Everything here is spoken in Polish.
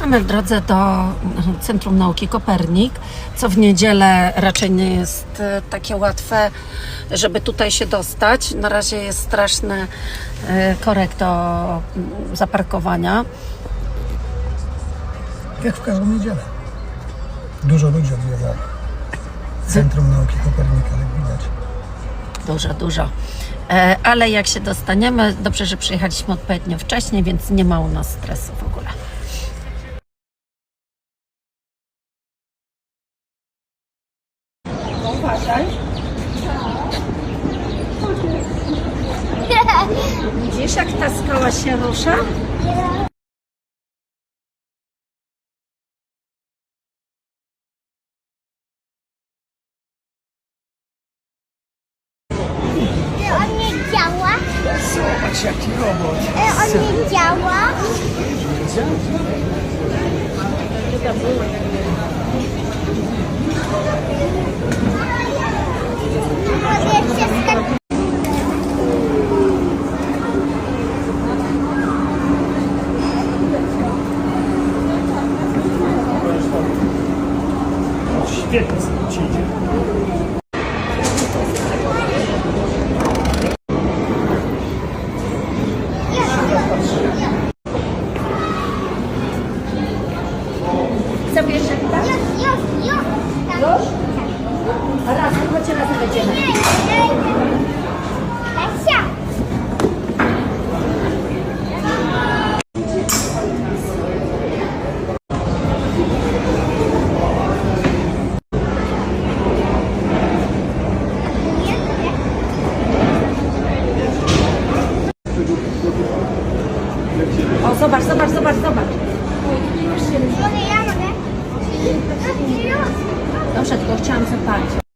Mamy w drodze do Centrum Nauki Kopernik, co w niedzielę raczej nie jest e, takie łatwe, żeby tutaj się dostać. Na razie jest straszny e, korek do mm, zaparkowania. Jak w każdą niedzielę. Dużo ludzi odwiedza Centrum Nauki Kopernika, jak widać. Dużo, dużo. E, Ale jak się dostaniemy, dobrze, że przyjechaliśmy odpowiednio wcześnie, więc nie ma u nas stresu w ogóle. Widzisz, jak ta skała się rusza? On nie działa. Zobacz jaki robot. E, On nie działa. Mogę Świetnie ci idzie. Jeszcze tak? Już, już, już. Tak. Razem, chodźcie razem będziemy. O, zobacz, zobacz, zobacz, zobacz. Ja, mogę? Już. Dobrze, tylko chciałam zapalić.